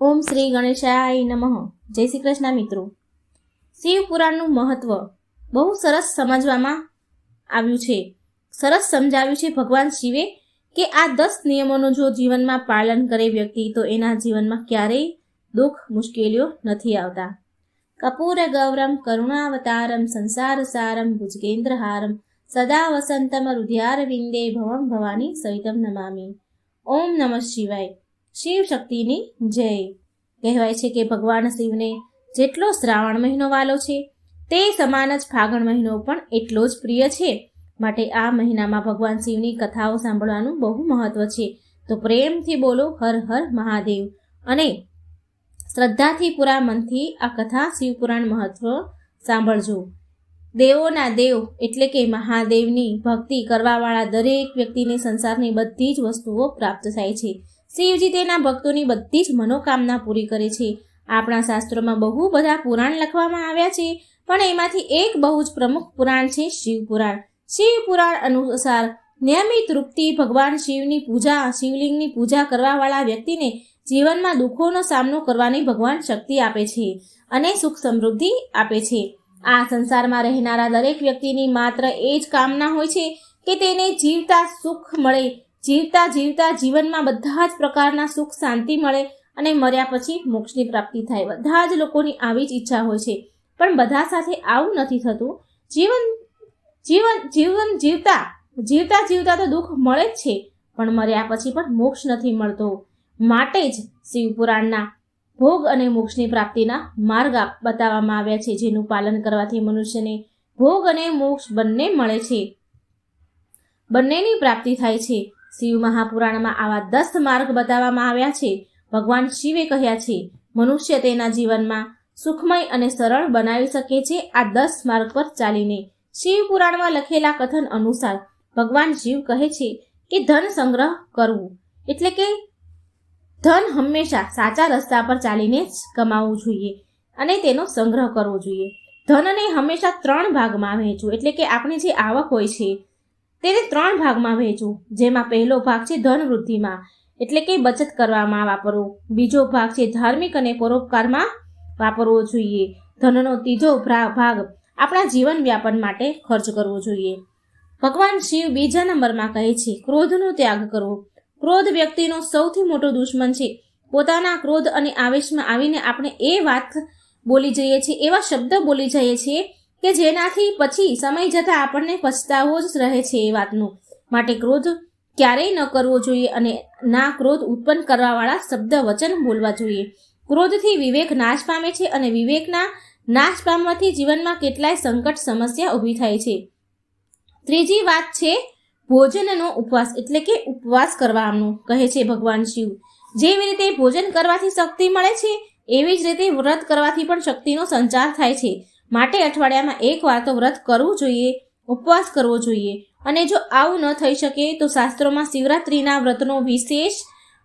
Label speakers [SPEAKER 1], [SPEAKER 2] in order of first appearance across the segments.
[SPEAKER 1] ઓમ શ્રી ગણેશાય નમઃ. જય શ્રી કૃષ્ણ મિત્રો. શિવ પુરાણનું મહત્વ બહુ સરસ સમજવામાં આવ્યું છે. સરસ સમજાવ્યું છે ભગવાન શિવે કે આ દસ નિયમોનું જો જીવનમાં પાલન કરે વ્યક્તિ, તો એના જીવનમાં ક્યારેય દુઃખ મુશ્કેલીઓ નથી આવતા. કપૂર, ગૌરમ, કરુણાવતારમ, સંસાર સારમ ભુજગેન્દ્રહારમ સદા વસંતમ રુધિયારવિંદે ભવમ ભવાની સવિતમ નમામી. ઓમ નમઃ શિવાય. શિવ શક્તિની જય. કહેવાય છે કે ભગવાન શિવને જેટલો શ્રાવણ મહિનો વાલો છે, તે સમાન જ ફાગણ મહિનો પણ એટલો જ પ્રિય છે. માટે આ મહિનામાં ભગવાન શિવની કથાઓ સાંભળવાનું બહુ મહત્વ છે. તો પ્રેમથી બોલો હર હર મહાદેવ. અને શ્રદ્ધાથી પૂરા મનથી આ કથા શિવપુરાણ મહત્વ સાંભળજો. દેવોના દેવ એટલે કે મહાદેવની ભક્તિ કરવાવાળા દરેક વ્યક્તિને સંસારની બધી જ વસ્તુઓ પ્રાપ્ત થાય છે. શિવજી તેના ભક્તોની બધી જ મનોકામના પૂરી કરે છે. આપણા શાસ્ત્રોમાં બહુ બધા પુરાણ લખવામાં આવ્યા છે, પણ એમાંથી એક બહુ જ પ્રમુખ પુરાણ છે શિવ પુરાણ. શિવ પુરાણ અનુસાર નિયમિત રૂપથી ભગવાન શિવની પૂજા, શિવલિંગની પૂજા કરવાવાળા વ્યક્તિને જીવનમાં દુઃખોનો સામનો કરવાની ભગવાન શક્તિ આપે છે અને સુખ સમૃદ્ધિ આપે છે. આ સંસારમાં રહેનારા દરેક વ્યક્તિની માત્ર એ જ કામના હોય છે કે તેને જીવતા સુખ મળે જીવતા જીવતા જીવનમાં બધા જ પ્રકારના સુખ શાંતિ મળે અને મર્યા પછી મોક્ષની પ્રાપ્તિ થાય. બધા જ લોકોની આવી જ ઈચ્છા હોય છે. પણ બધા સાથે આવું નથી થતું. જીવન જીવન જીવન જીવતા જીવતા જીવતા તો દુઃખ મળે જ છે. પણ મર્યા પછી પણ મોક્ષ નથી મળતો. માટે જ શિવપુરાણના ભોગ અને મોક્ષની પ્રાપ્તિના માર્ગ બતાવવામાં આવ્યા છે, જેનું પાલન કરવાથી મનુષ્યને ભોગ અને મોક્ષ બંને મળે છે. બંનેની પ્રાપ્તિ થાય છે. શિવ મહાપુરાણમાં આવા દસ માર્ગ બતાવવામાં આવ્યા છે. ભગવાન શિવે કહ્યા છે, મનુષ્ય તેના જીવનમાં સુખમય અને સરળ બનાવી શકે છે આ દસ માર્ગ પર ચાલીને. શિવ પુરાણમાં લખેલા કથન અનુસાર ભગવાન શિવ કહે છે કે ધન સંગ્રહ કરવું એટલે કે ધન હંમેશા સાચા રસ્તા પર ચાલીને જ કમાવવું જોઈએ અને તેનો સંગ્રહ કરવો જોઈએ. ધનને હંમેશા ત્રણ ભાગમાં વહેંચવું એટલે કે આપણી જે આવક હોય છે તેને ત્રણ ભાગમાં વહેંચવું જેમાં પહેલો ભાગ છે ધન વૃદ્ધિમાં એટલે કે બચત કરવામાં વાપરવો. બીજો ભાગ છે ધાર્મિક અને પરોપકારમાં વાપરવો જોઈએ. ધનનો ત્રીજો ભાગ આપણા જીવન વ્યાપન માટે ખર્ચ કરવો જોઈએ. ભગવાન શિવ બીજા નંબરમાં કહે છે, ક્રોધનો ત્યાગ કરવો ક્રોધ વ્યક્તિનો સૌથી મોટો દુશ્મન છે. પોતાના ક્રોધ અને આવેશમાં આવીને આપણે એ વાત બોલી જઈએ છીએ, એવા શબ્દ બોલી જઈએ છીએ કે જેનાથી પછી સમય જતાં આપણને પછતાવો જ રહે છે એ વાતનો. માટે ક્રોધ ક્યારેય ન કરવો જોઈએ અને ના ક્રોધ ઉત્પન્ન કરવાવાળા શબ્દ વચન બોલવા જોઈએ. ક્રોધથી વિવેક નાશ પામે છે અને વિવેકના નાશ પામવાથી જીવનમાં કેટલાય સંકટ સમસ્યા ઊભી થાય છે. ત્રીજી વાત છે ભોજનનો ઉપવાસ, એટલે કે ઉપવાસ કરવાનું, કહે છે ભગવાન શિવ. જેવી રીતે ભોજન કરવાથી શક્તિ મળે છે, એવી જ રીતે વ્રત કરવાથી પણ શક્તિનો સંચાર થાય છે. માટે અઠવાડિયામાં એક વાર તો વ્રત કરવું જોઈએ, ઉપવાસ કરવો જોઈએ. અને જો આવું ન થઈ શકે, તો શાસ્ત્રોમાં શિવરાત્રિના વ્રતનો વિશેષ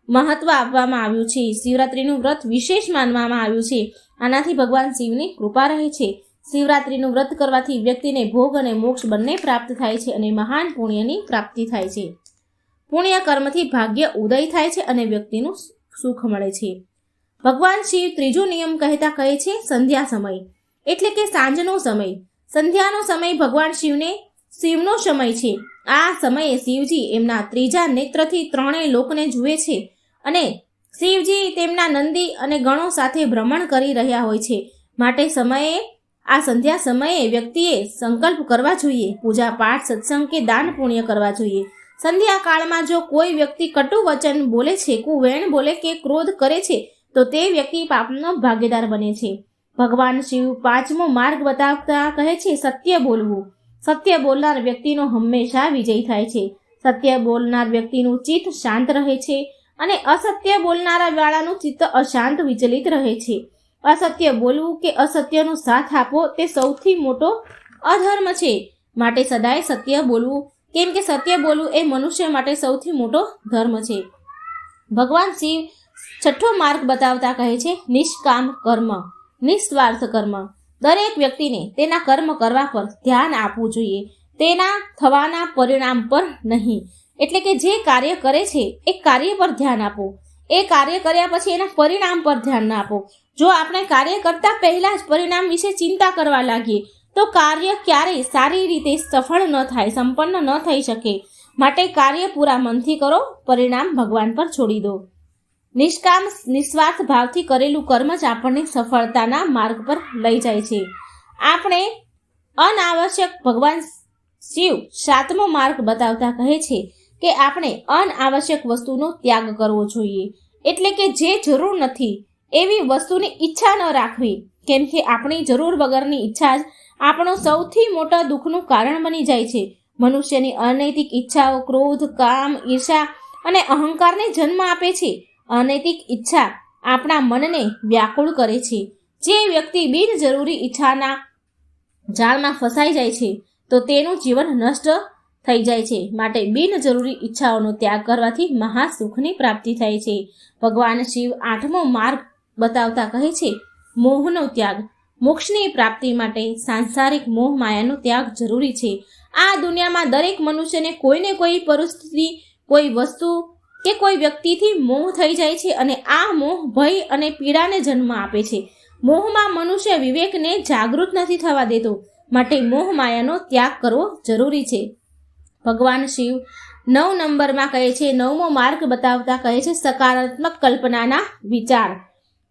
[SPEAKER 1] મહત્વ આપવામાં આવ્યું છે. શિવરાત્રિનું વ્રત વિશેષ માનવામાં આવ્યું છે. આનાથી ભગવાન શિવની કૃપા રહે છે. શિવરાત્રિનું વ્રત કરવાથી વ્યક્તિને ભોગ અને મોક્ષ બંને પ્રાપ્ત થાય છે અને મહાન પુણ્યની પ્રાપ્તિ થાય છે. પુણ્ય કર્મથી ભાગ્ય ઉદય થાય છે અને વ્યક્તિનું સુખ મળે છે. ભગવાન શિવ ત્રીજો નિયમ કહેતા કહે છે, સંધ્યા સમય. એટલે કે સાંજનો સમય. સંધ્યાનો સમય ભગવાન શિવને, શિવનો સમય છે. આ સમયે શિવજી એમના ત્રીજા નેત્રથી ત્રણેય લોકને જુએ છે અને શિવજી તેમના નંદી અને ગણો સાથે ભ્રમણ કરી રહ્યા હોય છે. માટે સમયે, આ સંધ્યા સમયે વ્યક્તિએ સંકલ્પ કરવા જોઈએ. પૂજા પાઠ, સત્સંગ કે દાન પુણ્ય કરવા જોઈએ. સંધ્યા કાળમાં જો કોઈ વ્યક્તિ કટુ વચન બોલે છે, કુવેણ બોલે કે ક્રોધ કરે છે, તો તે વ્યક્તિ પાપનો ભાગીદાર બને છે. ભગવાન શિવ પાંચમો માર્ગ બતાવતા કહે છે, સત્ય બોલવું. સત્ય બોલનાર વ્યક્તિનો હંમેશા વિજય થાય છે. સત્ય બોલનાર વ્યક્તિનું ચિત્ત શાંત રહે છે અને અસત્ય બોલનારા વાળાનું ચિત્ત અશાંત વિચલિત રહે છે. અસત્ય બોલવું કે અસત્યનો સાથ આપવો તે સૌથી મોટો અધર્મ છે. માટે સદાય સત્ય બોલવું, કેમ કે સત્ય બોલવું એ મનુષ્ય માટે સૌથી મોટો ધર્મ છે. ભગવાન શિવ છઠ્ઠો માર્ગ બતાવતા કહે છે, નિષ્કામ કર્મ. નિસ્વાર્થ કર્મ. દરેક વ્યક્તિને તેના કર્મ કરવા પર ધ્યાન આપવું જોઈએ. તેના થવાના પરિણામ પર નહીં. એટલે કે જે કાર્ય કરે છે, એ કાર્ય પર ધ્યાન આપો. એ કાર્ય કર્યા પછી એના પરિણામ પર ધ્યાન ના આપો. જો આપણે કાર્ય કરતા પહેલા જ પરિણામ વિશે ચિંતા કરવા લાગીએ, તો કાર્ય ક્યારેય સારી રીતે સફળ ન થાય, સંપન્ન ન થઈ શકે. માટે કાર્ય પૂરા મનથી કરો, પરિણામ ભગવાન પર છોડી દો. નિષ્કામ, નિસ્વાર્થ ભાવથી કરેલું કર્મ જ આપણને સફળતાના માર્ગ પર લઈ જાય છે. આપણે અનાવશ્યક ભગવાન શિવ સાતમો માર્ગ બતાવતા કહે છે કે આપણે અનાવશ્યક વસ્તુનો ત્યાગ કરવો જોઈએ. એટલે કે જે જરૂર નથી, એવી વસ્તુની ઈચ્છા ન રાખવી. કેમ કે આપણી જરૂર વગરની ઈચ્છા જ આપણો સૌથી મોટા દુઃખનું કારણ બની જાય છે. મનુષ્યની અનૈતિક ઈચ્છાઓ ક્રોધ, કામ, ઈર્ષા અને અહંકારને જન્મ આપે છે. અનૈતિક ઈચ્છા આપણા મનને વ્યાકુળ કરે છે. જે વ્યક્તિ બિનજરૂરી ઈચ્છાના જાળમાં ફસાઈ જાય છે, તો તેનું જીવન નષ્ટ થઈ જાય છે. માટે બિનજરૂરી ઈચ્છાઓનો ત્યાગ કરવાથી મહાસુખની પ્રાપ્તિ થાય છે. ભગવાન શિવ આઠમો માર્ગ બતાવતા કહે છે, મોહનો ત્યાગ. મોક્ષની પ્રાપ્તિ માટે સાંસારિક મોહ માયાનો ત્યાગ જરૂરી છે. આ દુનિયામાં દરેક મનુષ્યને કોઈને કોઈ પરિસ્થિતિ, કોઈ વસ્તુ કે કોઈ વ્યક્તિથી મોહ થઈ જાય છે અને આ મોહ ભય અને પીડાને જન્મ આપે છે. મોહમાં મનુષ્ય વિવેકને જાગૃત નથી થવા દેતો. માટે મોહ માયાનો ત્યાગ કરવો જરૂરી છે. ભગવાન શિવ નવ નંબરમાં કહે છે, નવમો માર્ગ બતાવતા કહે છે સકારાત્મક કલ્પનાના વિચાર.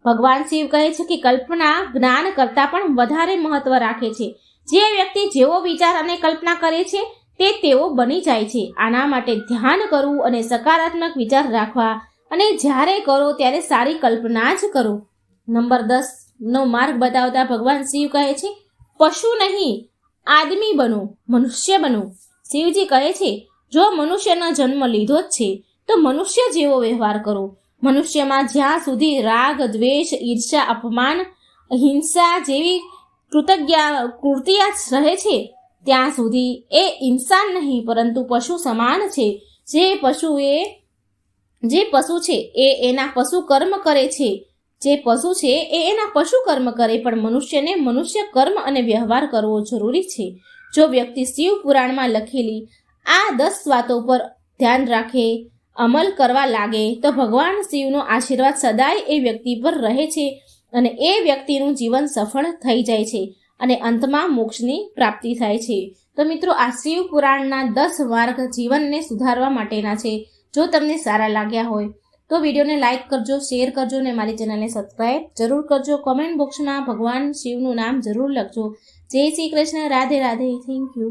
[SPEAKER 1] ભગવાન શિવ કહે છે કે કલ્પના જ્ઞાન કરતાં પણ વધારે મહત્વ રાખે છે. જે વ્યક્તિ જેવો વિચાર અને કલ્પના કરે છે તે તેઓ બની જાય છે. આના માટે ધ્યાન કરવું અને સકારાત્મક વિચાર રાખવા. અને જ્યારે કરો ત્યારે સારી કલ્પના જ કરો. નંબર દસ નો માર્ગ બતાવતા ભગવાન શિવ કહે છે, પશુ નહીં, આદમી બનો, મનુષ્ય બનો. શિવજી કહે છે, જો મનુષ્યનો જન્મ લીધો જ છે, તો મનુષ્ય જેવો વ્યવહાર કરો. મનુષ્યમાં જ્યાં સુધી રાગ, દ્વેષ ઈર્ષા અપમાન હિંસા જેવી કૃતજ્ઞા, કૃતિયા રહે છે ત્યાં સુધી એ ઇન્સાન નહીં, પરંતુ પશુ સમાન છે. જે પશુ એ જે પશુ છે એ એના પશુ કર્મ કરે છે. જે પશુ છે એ એના પશુ કર્મ કરે, પણ મનુષ્યને મનુષ્ય કર્મ અને વ્યવહાર કરવો જરૂરી છે. જો વ્યક્તિ શિવ પુરાણમાં લખેલી આ દસ વાતો પર ધ્યાન રાખે, અમલ કરવા લાગે, તો ભગવાન શિવનો આશીર્વાદ સદાય એ વ્યક્તિ પર રહે છે અને એ વ્યક્તિનું જીવન સફળ થઈ જાય છે. અને અંતમાં મોક્ષની પ્રાપ્તિ થાય છે. તો મિત્રો, આ શિવ પુરાણના દસ માર્ગ જીવનને સુધારવા માટેના છે. જો તમને સારા લાગ્યા હોય, તો વિડીયોને લાઇક કરજો, શેર કરજો અને મારી ચેનલને સબસ્ક્રાઈબ જરૂર કરજો. કોમેન્ટ બોક્સમાં ભગવાન શિવનું નામ જરૂર લખજો. જય શ્રી કૃષ્ણ. રાધે રાધે. Thank you